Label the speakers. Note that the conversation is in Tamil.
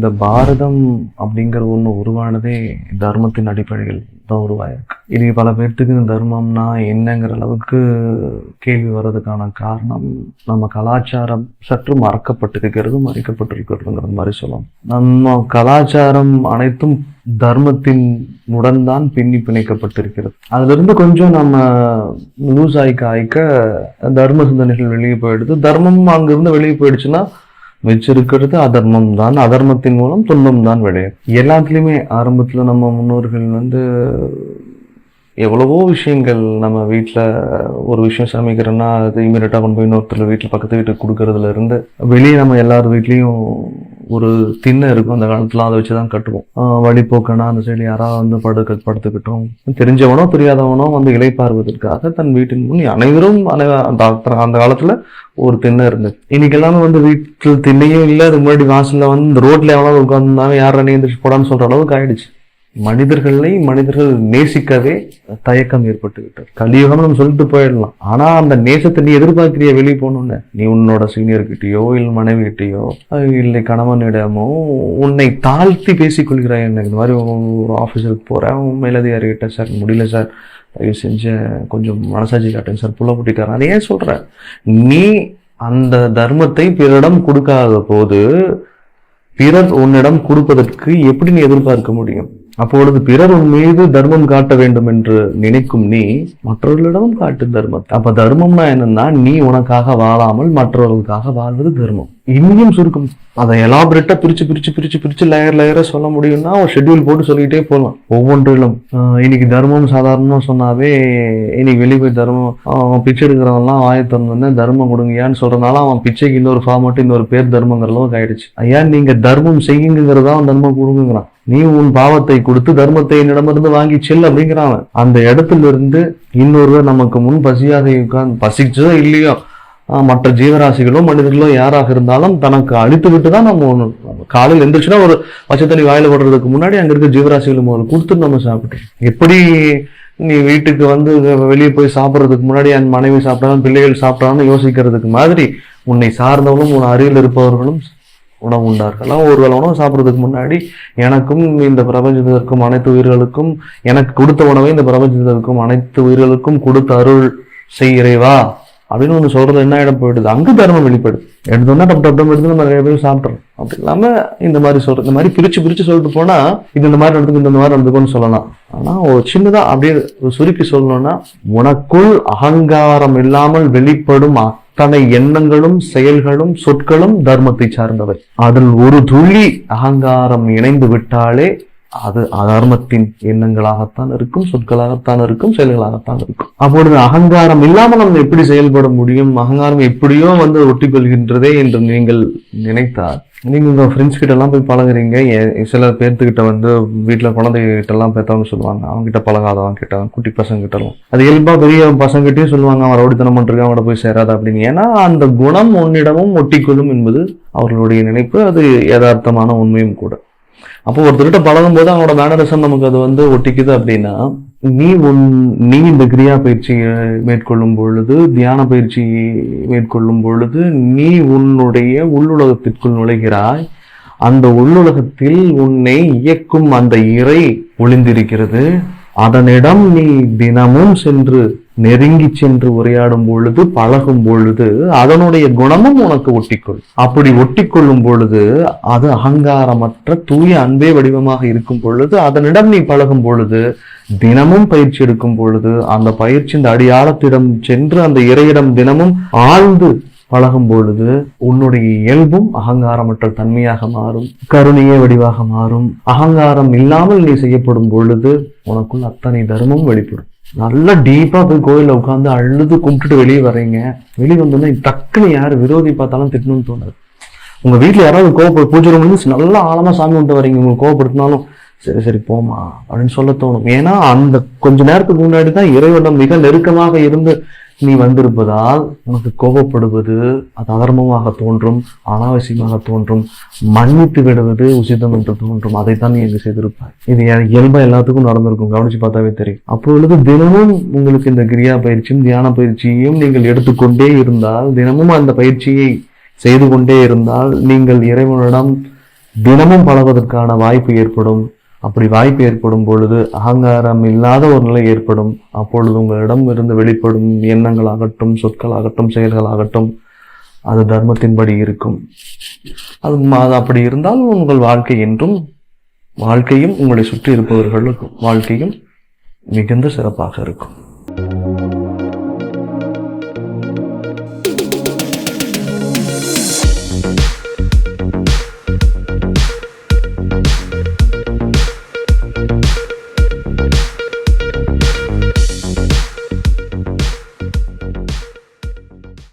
Speaker 1: இந்த பாரதம் அப்படிங்கிற ஒன்று உருவானதே தர்மத்தின் அடிப்படையில் தான் உருவாயிருக்கு. இன்னைக்கு பல பேர்த்துக்கு இந்த தர்மம்னா என்னங்கிற அளவுக்கு கேள்வி வர்றதுக்கான காரணம் நம்ம கலாச்சாரம் சற்று மறக்கப்பட்டிருக்கிறது மறைக்கப்பட்டிருக்கிறதுங்கிற மாதிரி சொல்லலாம். நம்ம கலாச்சாரம் அனைத்தும் தர்மத்தின் உடன் தான் பின்னி பிணைக்கப்பட்டிருக்கிறது. அதிலிருந்து கொஞ்சம் நம்ம லூஸ் ஆயிக்க ஆயிக்க தர்ம சிந்தனைகள் வெளியே போயிடுது. தர்மம் அங்கிருந்து வெளியே போயிடுச்சுன்னா வச்சிருக்கிறது அதர்மம் தான் அதர்மத்தின் மூலம் துன்பம் தான் விளையும். எல்லாத்துலேயுமே ஆரம்பத்தில் நம்ம முன்னோர்கள் வந்து எவ்வளவோ விஷயங்கள் நம்ம வீட்டில் ஒரு விஷயம் சமைக்கிறோன்னா அது இமீடியட்டாக கொண்டு போய் இன்னொருத்தர் வீட்டில் பக்கத்து வீட்டுக்கு கொடுக்கறதுல இருந்து வெளியே நம்ம எல்லார் வீட்லேயும் ஒரு திண்ணை இருக்கும் அந்த காலத்துல அதை வச்சு தான் கட்டுவோம் வழிபோக்கனா அந்த சைடு யாராவது வந்து படு படுத்துக்கிட்டோம். தெரிஞ்சவனோ தெரியாதவனோ வந்து இலைப்பார்வதற்காக தன் வீட்டின் முன் அனைவரும் அனை- அந்த காலத்துல- அந்த ஒரு திண்ணை இருந்தது. இன்னைக்கு எல்லாமே வந்து வீட்டில் திண்ணையும் இல்லை. அதுக்கு முன்னாடி வாசல்ல வந்து இந்த ரோட்ல எவனாவது உட்காந்துருந்தாங்க யாரும் நீந்திரிச்சு போடான்னு சொல்ற அளவுக்கு ஆயிடுச்சு. மனிதர்களை மனிதர்கள் நேசிக்கவே தயக்கம் ஏற்பட்டு விட்டார் கலியுகம் நம்ம சொல்லிட்டு போயிடலாம். ஆனா அந்த நேசத்தை நீ எதிர்பார்க்கிறிய வெளியே போகணும்னு? நீ உன்னோட சீனியர் கிட்டயோ இல்லை மனைவி கிட்டயோ இல்லை கணவனிடமோ உன்னை தாழ்த்தி பேசிக்கொள்கிறாய் என்ன? இந்த மாதிரி ஒரு ஆஃபீஸருக்கு போறேன் உன் மேலதிகாரி கிட்ட சார் முடியல சார் தயவு செஞ்சு கொஞ்சம் மனசாட்சி காட்டுங்க சார் புள்ள புட்டிக்காரன் அதை ஏன் சொல்ற நீ அந்த தர்மத்தை பிறரிடம் கொடுக்காத போது பிறர் உன்னிடம் கொடுப்பதற்கு எப்படி நீ எதிர்பார்க்க முடியும்? அப்பொழுது பிறர் உன் மீது தர்மம் காட்ட வேண்டும் என்று நினைக்கும் நீ மற்றவர்களிடமும் காட்டு தர்மம். அப்ப தர்மம்னா என்னன்னா நீ உனக்காக வாழாமல் மற்றவர்களுக்காக வாழ்வது தர்மம். இன்னும் சுருக்கம். அதை எலாபரேட்டா பிரிச்சு பிரிச்சு பிரிச்சு பிரிச்சு லேயர் லேயரா சொல்ல முடியும்னா ஒரு ஷெட்யூல் போட்டு சொல்லிக்கிட்டே போகலாம் ஒவ்வொன்றிலும். இன்னைக்கு தர்மம் சாதாரணமா சொன்னாவே இன்னைக்கு வெளியே போய் தர்மம் அவன் பிச்சை எடுக்கிறவன்லாம் ஆயத்தம் வந்து தர்மம் கொடுங்கயான்னு சொல்றதுனால அவன் பிச்சைக்கு இன்னொரு ஃபார்மட்டு இன்னொரு பேர் தர்மங்கிற அளவுக்கு ஆயிடுச்சு ஐயா நீங்க தர்மம் செய்யுங்கிறதா அவன் தர்மம் கொடுங்கிறான் நீ உன் பாவத்தை கொடுத்து தர்மத்தை என்னிடமிருந்து வாங்கி செல் அப்படிங்கிறான் அவன். அந்த இடத்துல இருந்து இன்னொருவர் நமக்கு முன் பசியாக உட்கார்ந்து பசிச்சதோ இல்லையோ மற்ற ஜீவராசிகளோ மனிதர்களோ யாராக இருந்தாலும் தனக்கு அழித்து விட்டு தான் நம்ம ஒன்று காலையில் எந்திரிச்சுன்னா ஒரு பச்சை தண்ணி வாயில போடுறதுக்கு முன்னாடி அங்கே இருக்க ஜீவராசிகள் முதல்ல கொடுத்துட்டு நம்ம சாப்பிட்டோம் எப்படி நீ வீட்டுக்கு வந்து வெளியே போய் சாப்பிட்றதுக்கு முன்னாடி என் மனைவி சாப்பிட்டாலும் பிள்ளைகள் சாப்பிட்டாலும் யோசிக்கிறதுக்கு மாதிரி உன்னை சார்ந்தவங்களும் உன் அருகில் இருப்பவர்களும் உணவு உண்டார்களாம் ஒரு வேளை உணவு சாப்பிட்றதுக்கு முன்னாடி எனக்கும் இந்த பிரபஞ்சத்திற்கும் அனைத்து உயிர்களுக்கும் எனக்கு கொடுத்த உணவை இந்த பிரபஞ்சத்திற்கும் அனைத்து உயிர்களுக்கும் கொடுத்த அருள் செய்கிறேவா அப்படின்னு ஒன்று சொல்றது என்ன இடம் போயிடுது? அங்கு தர்மம் வெளிப்படுது. எடுத்தோம்னா டப் டப் டப் எடுத்து நம்ம நிறைய பேர் சாப்பிட்றோம் அப்படி இல்லாம இந்த மாதிரி சொல்றது இந்த மாதிரி பிரிச்சு பிரிச்சு சொல்லிட்டு போனா இது இந்த மாதிரி நடந்துக்கும் இந்த மாதிரி நடந்துக்கும்னு சொல்லலாம். ஆனா ஒரு சின்னதா அப்படியே ஒரு சுருக்கி சொல்லணும்னா உனக்குள் அகங்காரம் இல்லாமல் வெளிப்படும்? தன்னை எண்ணங்களும் செயல்களும் சொற்களும் தர்மத்தை சார்ந்தவை அதில் ஒரு துளி அகங்காரம் இணைந்து விட்டாலே அது அதர்மத்தின் எண்ணங்களாகத்தான் இருக்கும் சொற்களாகத்தான் இருக்கும் செயல்களாகத்தான் இருக்கும். அப்பொழுது அகங்காரம் இல்லாமல் நம்ம எப்படி செயல்பட முடியும்? அகங்காரம் எப்படியோ வந்து ஒட்டிக்கொள்கின்றதே என்று நீங்கள் நினைத்தார் நீங்க உங்க ஃப்ரெண்ட்ஸ் கிட்ட எல்லாம் போய் பழகுறீங்க. எ- சில பேர்த்துக்கிட்ட வந்து வீட்டுல குழந்தைகிட்ட எல்லாம் பெற்றவங்க சொல்லுவாங்க. அவங்க கிட்ட பழகாதவங்க கிட்ட குட்டி பசங்க கிட்ட எல்லாம் அது இயல்பா பெரிய பசங்கிட்டயும் சொல்லுவாங்க. அவன் ரவுடித்தனம் பண்றான் அவனோட போய் சேராத அப்படின்னு. ஏன்னா அந்த குணம் உன்னிடமும் ஒட்டிக்கொள்ளும் என்பது அவர்களுடைய நினைப்பு. அது யதார்த்தமான உண்மையும் கூட. அப்போ ஒருத்தர்கிட்ட பழகும் போது அவனோட மேனரிசம் நமக்கு அது வந்து ஒட்டிக்குது அப்படின்னா நீ உன் நீ இந்த கிரியா பயிற்சியை மேற்கொள்ளும் பொழுது தியான பயிற்சி மேற்கொள்ளும் பொழுது நீ உன்னுடைய உள்ளுலகத்திற்குள் நுழைகிறாய். அந்த உள்ளுலகத்தில் உன்னை இயக்கும் அந்த இறை ஒளிந்திருக்கிறது. அதனிடம் நீ தினமும் சென்று நெருங்கி சென்று உரையாடும் பொழுது பழகும் பொழுது அதனுடைய குணமும் உனக்கு ஒட்டிக்கொள். அப்படி ஒட்டிக்கொள்ளும் பொழுது அது அகங்காரமற்ற தூய அன்பே வடிவமாக இருக்கும் பொழுது அதனிடம் நீ பழகும் பொழுது தினமும் பயிற்சி எடுக்கும் பொழுது அந்த பயிற்சி இந்த அடியாளத்திடம் சென்று அந்த இறையிடம் தினமும் ஆழ்ந்து பழகும் பொழுது உன்னுடைய இயல்பும் அகங்காரமற்ற தன்மையாக மாறும் கருணையே வடிவாக மாறும். அகங்காரம் இல்லாமல் நீ செய்யப்படும் பொழுது உனக்குள் அத்தனை தர்மம் வெளிப்படும். நல்லா டீப்பா போய் கோயிலில் உட்காந்து அழுது கும்பிட்டுட்டு வெளியே வரீங்க வெளியே வந்தோடனே டக்குன்னு யார் விரோதி பார்த்தாலும் திட்டணும்னு தோணுது. உங்க வீட்டுல யாராவது கோவப்பட பூஜை ரூம் நல்லா ஆழமா சாமி கொண்டு வரீங்க உங்களுக்கு கோவப்படுத்தினாலும் சரி சரி போமா அப்படின்னு சொல்ல தோணும். ஏன்னா அந்த கொஞ்ச நேரத்துக்கு முன்னாடி தான் இறைவனிடம் மிக நெருக்கமாக இருந்து நீ வந்திருப்பதால் உனக்கு கோபப்படுவது அது அதர்மமாக தோன்றும் அனாவசியமாக தோன்றும் மன்னித்து விடுவது உசிதம் என்று தோன்றும். அதைத்தான் நீ இங்கு செய்திருப்பாய். இது இயல்பா எல்லாத்துக்கும் நடந்திருக்கும். கவனிச்சு பார்த்தாவே தெரியும். அப்பொழுது தினமும் உங்களுக்கு இந்த கிரியா பயிற்சியும் தியான பயிற்சியையும் நீங்கள் எடுத்துக்கொண்டே இருந்தால் தினமும் அந்த பயிற்சியை செய்து கொண்டே இருந்தால் நீங்கள் இறைவனிடம் தினமும் பழவதற்கான வாய்ப்பு ஏற்படும். அப்படி வாய்ப்பு ஏற்படும் பொழுது அகங்காரம் இல்லாத ஒரு நிலை ஏற்படும். அப்பொழுது உங்களிடம் இருந்து வெளிப்படும் எண்ணங்களாகட்டும் சொற்களாகட்டும் செயல்களாகட்டும் அது தர்மத்தின்படி இருக்கும். அது அது அப்படி இருந்தால் உங்கள் வாழ்க்கை என்றும் வாழ்க்கையும் உங்களை சுற்றி இருப்பவர்களுக்கும் வாழ்க்கையும் மிகுந்த சிறப்பாக இருக்கும்.